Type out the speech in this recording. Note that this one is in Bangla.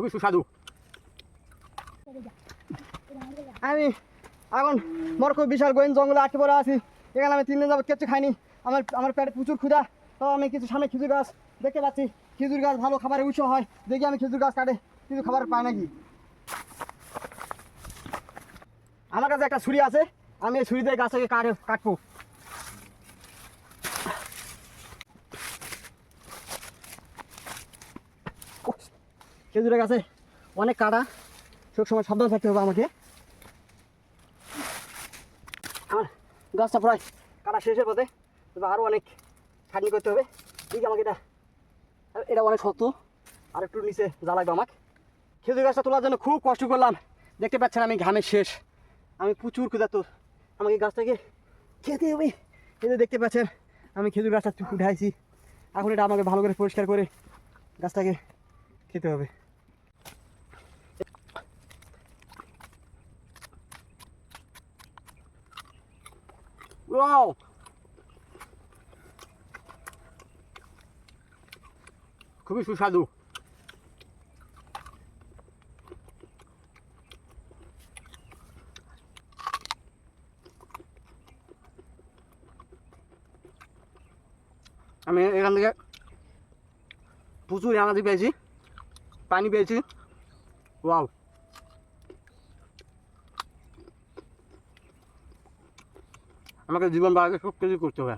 খুবই সুস্বাদু। আমি এখন মোর খুব বিশাল গোয়েন জঙ্গলে আটকে পড়ে আছি। এখানে আমি তিন দিন যাবত কিচ্ছু খাইনি। আমার আমার পেটে প্রচুর ক্ষুধা। তো আমি কিছু সামনে খেজুর গাছ দেখতে পাচ্ছি। খেজুর গাছ ভালো খাবারের উৎস হয়। দেখি আমি খেজুর গাছ কাটে। কিছু খাবার পাই নাকি? আমার কাছে একটা ছুরি আছে। আমি এই ছুরি দিয়ে গাছটাকে কাটে, কাটবো। খেজুরের গাছে অনেক কাটা। সব সময় সাবধান থাকতে হবে আমাকে। আমার গাছটা প্রায় কাটা শেষের পথে আরও অনেক খাটনি করতে হবে। ঠিক আমাকে এটা এটা অনেক শক্ত। আর একটু নিচে লাগবে আমাকে। খেজুর গাছটা তোলার জন্য খুব কষ্ট করলাম। দেখতে পাচ্ছেন আমি ঘামের শেষ। আমি প্রচুর ক্ষুধার্ত। আমাকে গাছটাকে খেতে হবে। খেতে দেখতে পাচ্ছেন, আমি খেজুর গাছটা উঠাইছি এখন এটা আমাকে ভালো করে পরিষ্কার করে গাছটাকে খেতে হবে। Wow! খুবই সুস্বাদু। আমি এখান থেকে প্রচুর এনার্জি পেয়েছি পানি পেয়েছি। ওয়াও আমাকে জীবন বাড়াতে সব কিছু করতে হবে।